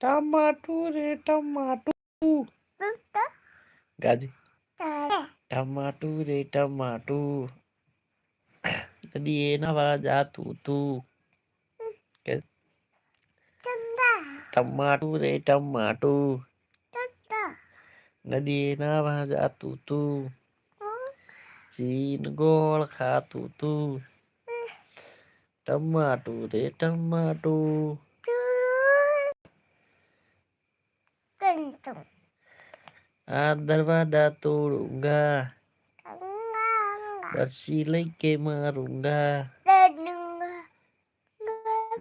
ટમાટું રે ટમાટું. ગાજી ટમાટું રે ટમાટું. એના વાળા જાતું તું કે ટમાટું રે ટમાટું. નદીએ નવા જાતું તું ચીન ગોળ ખાતું તું. ટમાટું રે ટમાટું. Adarma datulungga Bersilai ke marungga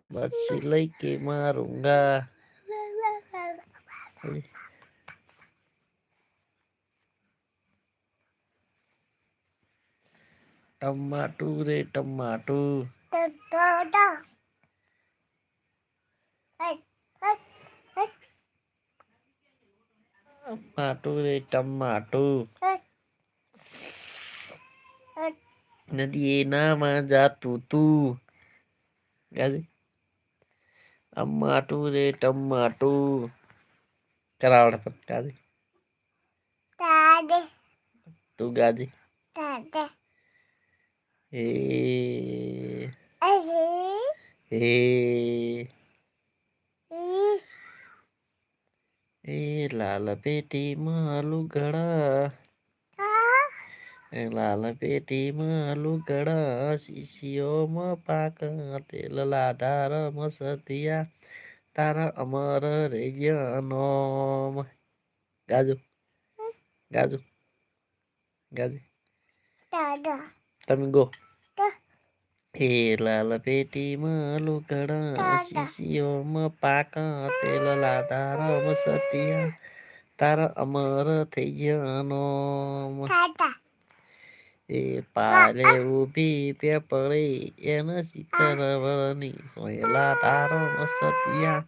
Bersilai ke marungga Tomato re tomato Tomato Tomato કે મારુંગા ટમાટું રે ટમાટું ટમાટું રે ટમાટું નદીએ નામાં જાતું તું ગાજી ટમાટું રે ટમાટું કરાવડ પર ગાજી તું ગાજી હે લાલ પેટીમાં લુગડા એ લાલ પેટીમાં લુગડા શીશીઓમાં પાક તેલ લાધાર મસતિયા તારા અમર રેજનો ગાજુ ગાજુ ગાજુ તમે ગો એ લાલ પેટીમાં લુગડા શીશીઓમાં પાક તેલ લાધાર સતિયા તારા અમર થઈ જનો એ પાલે ઊભી પડે એના શીતળ વળની સોયલા તારો સતિયા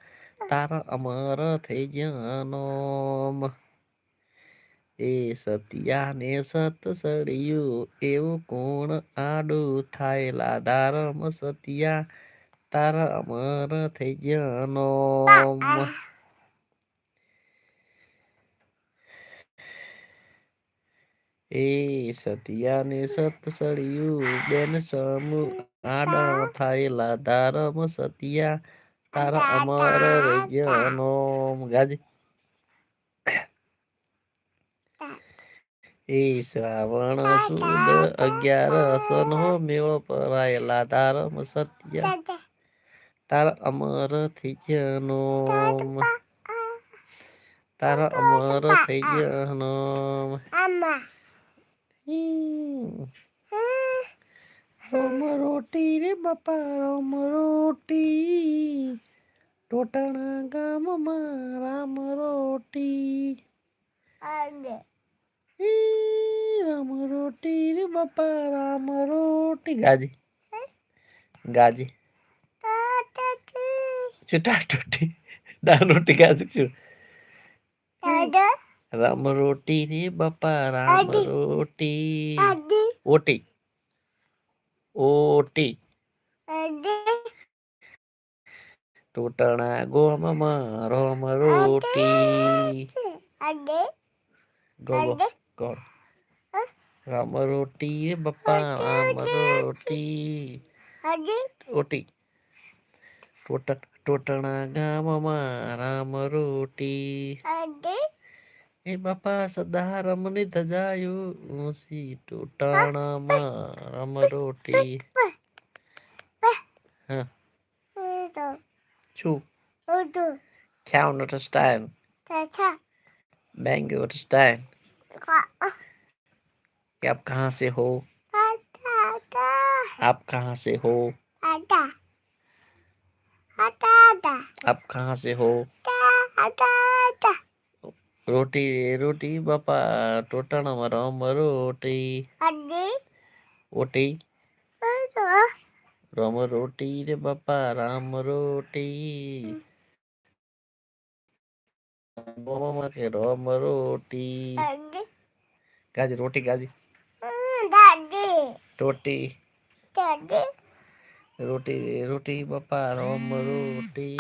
તારા અમર થઈ જનો એ સતિયાને સત સળિયું, એવું કોણ આડું થાય ધારમ મસતિયા તારા અમર થઈ જનો એ સતિયાને સત સળિયું, બેન સમૂહ આડા થાયેલા? ધારમ સતિયા તારા અમર રજનો ગાજી. એ શ્રાવણ સુદ અગિયાર સનો મેળો પરાયેલા ધારમ સત્ય. તાર અમર થઈ જનો તાર અમર થઈ જનો રોમ રોટી રે બાપા રોમ રોટી. ટોટાણા ગામમાં રામ રોટી. રામ રોટી રે બાપા રામ રોટી. ગાજી. ગાજી. ચૂટા ટોટી દાળ રોટી ગાજી છું રામ રોટી રે બાપા રામ રોટી. ઓટી. ઓટી. તૂટણા ગોમ રોમ રોટી. ગો ગો ગો રામ રોટી રે બાપા રામ રોટી ઓટી ટોટ ટોટણા ગામમાં રામ રોટી એ બાપા સદા રમની ધજાયું ઊંસી ટોટાણામાં રામ રોટી હા શું क्या understand बैंक understand कि आप कहाँ से हो? आप कहाँ से हो? आप कहाँ से हो? रोटी रोटी बापा टोटाना में राम रोटी। ओटी राम रोटी रे बापा राम रोटी। મને રમ રોટી. ગાજી. રોટી ગાજી. રોટી. રોટી રોટી પપ્પા રમ રોટી.